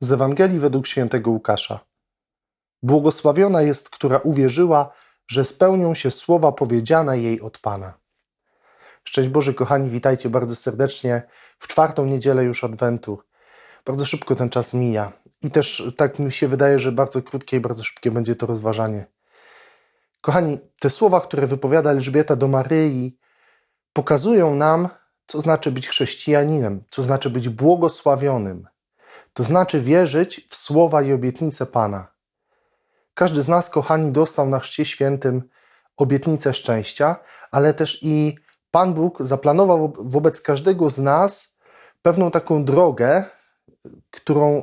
Z Ewangelii według świętego Łukasza. Błogosławiona jest, która uwierzyła, że spełnią się słowa powiedziane jej od Pana. Szczęść Boże, kochani, witajcie bardzo serdecznie w czwartą niedzielę już Adwentu. Bardzo szybko ten czas mija i też tak mi się wydaje, że bardzo krótkie i bardzo szybkie będzie to rozważanie. Kochani, te słowa, które wypowiada Elżbieta do Maryi, pokazują nam, co znaczy być chrześcijaninem, co znaczy być błogosławionym. To znaczy wierzyć w słowa i obietnice Pana. Każdy z nas, kochani, dostał na Chrzcie Świętym obietnicę szczęścia, ale też i Pan Bóg zaplanował wobec każdego z nas pewną taką drogę, którą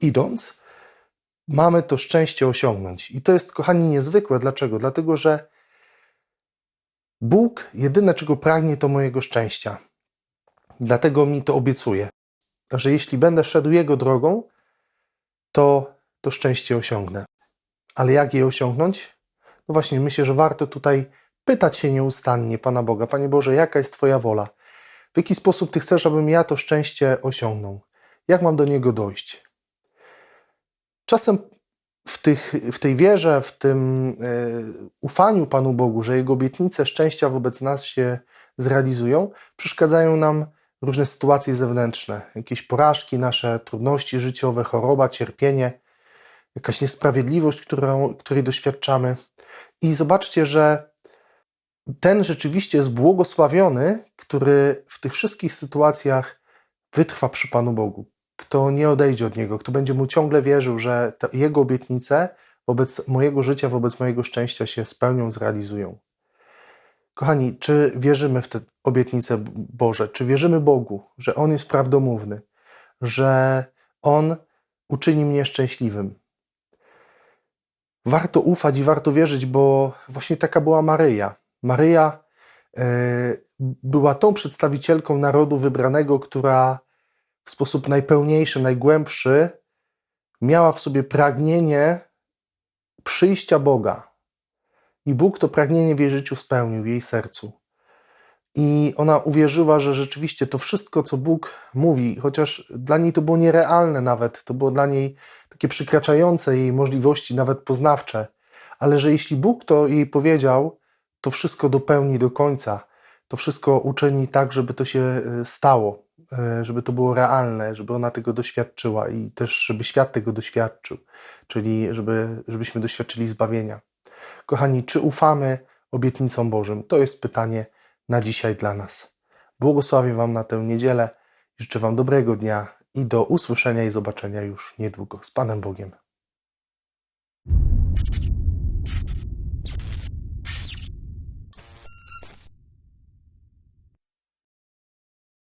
idąc, mamy to szczęście osiągnąć. I to jest, kochani, niezwykłe. Dlaczego? Dlatego, że Bóg jedyne, czego pragnie, to mojego szczęścia. Dlatego mi to obiecuje, że jeśli będę szedł Jego drogą, to to szczęście osiągnę. Ale jak je osiągnąć? No właśnie, myślę, że warto tutaj pytać się nieustannie Pana Boga: Panie Boże, jaka jest Twoja wola? W jaki sposób Ty chcesz, abym ja to szczęście osiągnął? Jak mam do niego dojść? Czasem w, tych, w tej wierze, w tym e, ufaniu Panu Bogu, że Jego obietnice szczęścia wobec nas się zrealizują, przeszkadzają nam różne sytuacje zewnętrzne, jakieś porażki, nasze trudności życiowe, choroba, cierpienie, jakaś niesprawiedliwość, którą, której doświadczamy. I zobaczcie, że ten rzeczywiście jest błogosławiony, który w tych wszystkich sytuacjach wytrwa przy Panu Bogu. Kto nie odejdzie od Niego, kto będzie Mu ciągle wierzył, że Jego obietnice wobec mojego życia, wobec mojego szczęścia się spełnią, zrealizują. Kochani, czy wierzymy w te obietnice Boże? Czy wierzymy Bogu, że On jest prawdomówny, że On uczyni mnie szczęśliwym? Warto ufać i warto wierzyć, bo właśnie taka była Maryja. Maryja e, była tą przedstawicielką narodu wybranego, która w sposób najpełniejszy, najgłębszy miała w sobie pragnienie przyjścia Boga, i Bóg to pragnienie w jej życiu spełnił, w jej sercu. I ona uwierzyła, że rzeczywiście to wszystko, co Bóg mówi, chociaż dla niej to było nierealne nawet, to było dla niej takie przekraczające jej możliwości, nawet poznawcze, ale że jeśli Bóg to jej powiedział, to wszystko dopełni do końca, to wszystko uczyni tak, żeby to się e, stało, e, żeby to było realne, żeby ona tego doświadczyła i też, żeby świat tego doświadczył, czyli żeby, żebyśmy doświadczyli zbawienia. Kochani, czy ufamy obietnicom Bożym? To jest pytanie na dzisiaj dla nas. Błogosławię Wam na tę niedzielę. Życzę Wam dobrego dnia i do usłyszenia i zobaczenia już niedługo. Z Panem Bogiem.